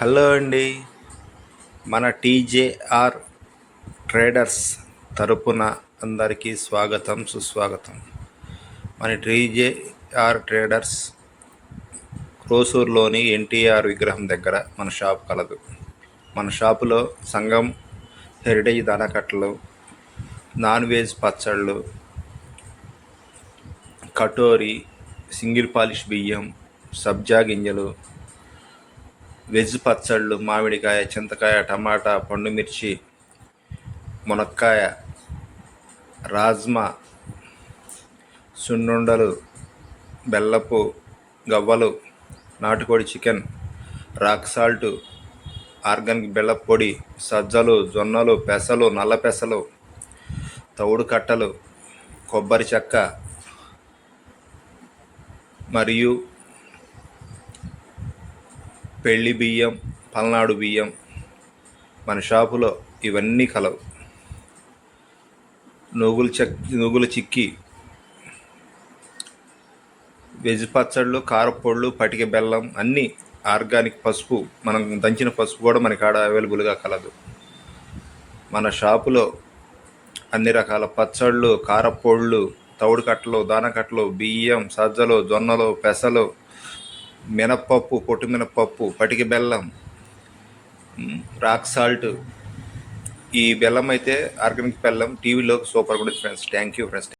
Hello అండి. మన TJR traders తరపున అందరికీ స్వాగతం సుస్వాగతం. మన టీజేఆర్ ట్రేడర్స్ క్రోసూర్లోని ఎన్టీఆర్ విగ్రహం దగ్గర మన షాప్ కలదు. మన షాపులో సంగం హెరిటేజ్ దానకట్టలు నాన్ వెజ్ పచ్చళ్ళు కటోరి సింగిల్ పాలిష్ బియ్యం సబ్జా గింజలు వెజ్ పచ్చళ్ళు మామిడికాయ చింతకాయ టమాటా పండు మిర్చి మునక్కాయ రాజ్మా సున్నుండలు బెల్లపు గవ్వలు నాటుకోడి చికెన్ రాక్ సాల్ట్ ఆర్గానిక్ బెల్లపు పొడి సజ్జలు జొన్నలు పెసలు నల్ల పెసలు తవుడు కట్టలు కొబ్బరి చెక్క మరియు పెళ్ళి బియ్యం పల్నాడు బియ్యం మన షాపులో ఇవన్నీ కలవు. నువ్వులు చెక్ నువ్వుల చిక్కి వెజ్ పచ్చళ్ళు కారపొళ్ళు పటిక బెల్లం అన్నీ ఆర్గానిక్ పసుపు మనం దంచిన పసుపు కూడా మనకి ఆడ అవైలబుల్గా కలదు. మన షాపులో అన్ని రకాల పచ్చళ్ళు కారపొళ్ళు తవుడు కట్టలు దానకట్టలు బియ్యం సజ్జలు జొన్నలు పెసలు మినప్పప్పు పొట్టు మినప్పప్పు పటికి బెల్లం రాక్ సాల్ట్. ఈ బెల్లం అయితే ఆర్గానిక్ బెల్లం టీవీలో సూపర్ కూడా ఫ్రెండ్స్. Thank you friends.